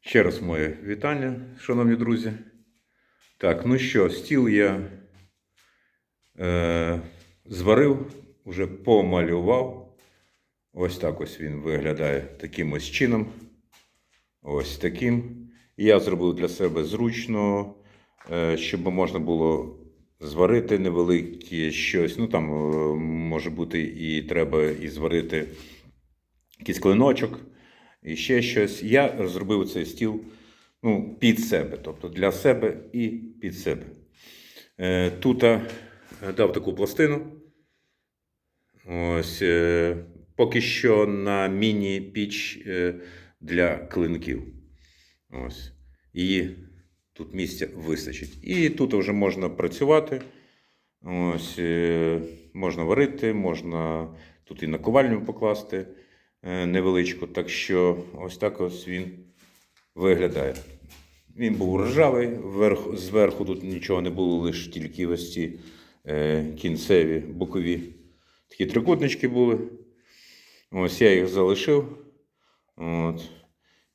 Ще раз моє вітання, шановні друзі. Так, ну що, стіл я е, зварив, уже помалював. Ось так ось він виглядає таким ось чином. Ось таким. Я зробив для себе зручно, е, щоб можна було зварити невелике щось. Ну там е, може бути і треба і зварити якийсь клиночок, і ще щось. Я зробив цей стіл ну, під себе, тобто для себе і під себе. Е, Тут е, дав таку пластину. Ось, е, поки що на міні-піч для клинків. Ось. І тут місця вистачить. І тут вже можна працювати. Ось, можна варити, можна тут і наковальню покласти е, невеличку. Так що ось так ось він виглядає. Він був ржавий, вверх, зверху тут нічого не було, лише тільки ось ці е, кінцеві бокові такі трикутнички були. Ось я їх залишив. От.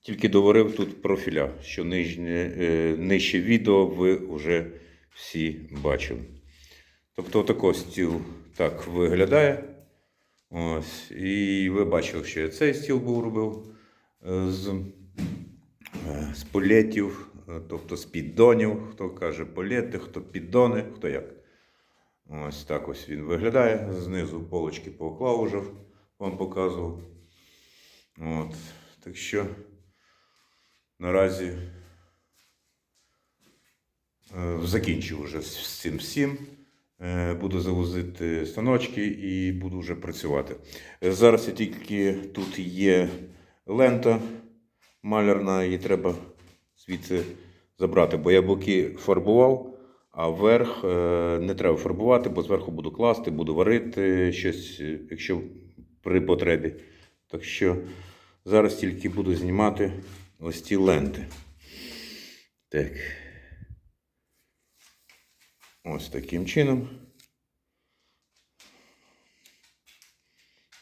Тільки доварив тут профіля, що нижнє, е, нижче відео ви вже всі бачили. Тобто отако стіл так виглядає. Ось. І ви бачили, що я цей стіл був робив е, з, е, з полетів, е, тобто з піддонів, хто каже полети, хто піддони, хто як. Ось так ось він виглядає. Знизу полочки поклав уже, вам показував. От. Так що наразі закінчив вже з з цим всім. Е, Буду завозити станочки і буду вже працювати. Е, Зараз я тільки тут є лента малярна, її треба звідси забрати, бо я боки фарбував, а верх е, не треба фарбувати, бо зверху буду класти, буду варити щось, якщо при потребі. Так що зараз тільки буду знімати ось ці ленти. Так. Ось таким чином.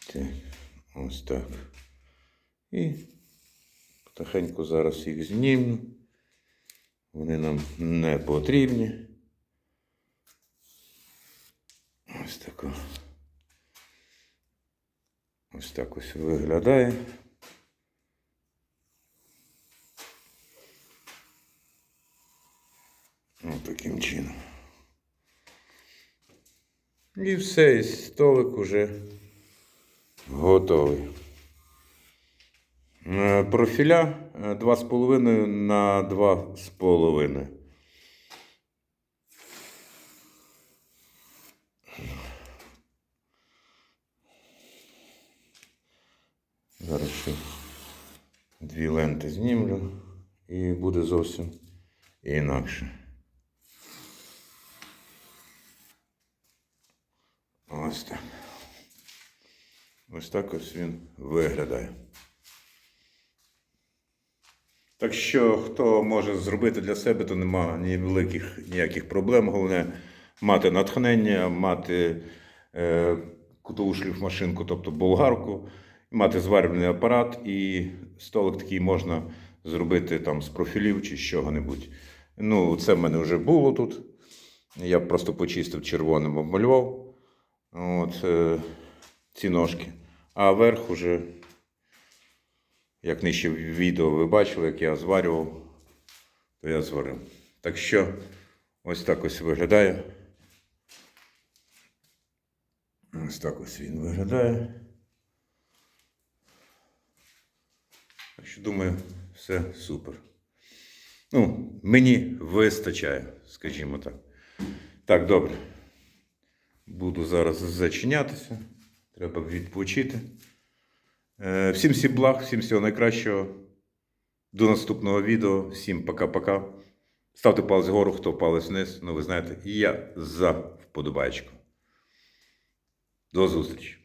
Так, ось так. І потихеньку зараз їх зніму. Вони нам не потрібні. Ось тако. Ось так ось виглядає. Ось таким чином. І все, і столик уже готовий. Е, Профіля е, 2,5 на 2,5. Зараз ще дві ленти знімлю і буде зовсім інакше. Ось так. Ось так ось він виглядає. Так що, хто може зробити для себе, то нема ні великих ніяких проблем. Головне мати натхнення, мати е, кутову шліфмашинку, тобто болгарку, мати зварювальний апарат, і столик такий можна зробити там з профілів чи з чого-небудь. Ну, це в мене вже було тут. Я просто почистив червоним, обмалював. От, е, ці ножки. А верх уже, як нижче в відео ви бачили, як я зварював, то я зварив. Так що ось так ось виглядає. Ось так ось він виглядає. Так що думаю, все супер. Ну, мені вистачає, скажімо так. Так, добре. Буду зараз зачинятися. Треба відпочити. Е, Всім всім благ, всім всього найкращого. До наступного відео. Всім пока-пока. Ставте палець вгору, хто палець вниз. Ну, ви знаєте, я за вподобайку. До зустрічі!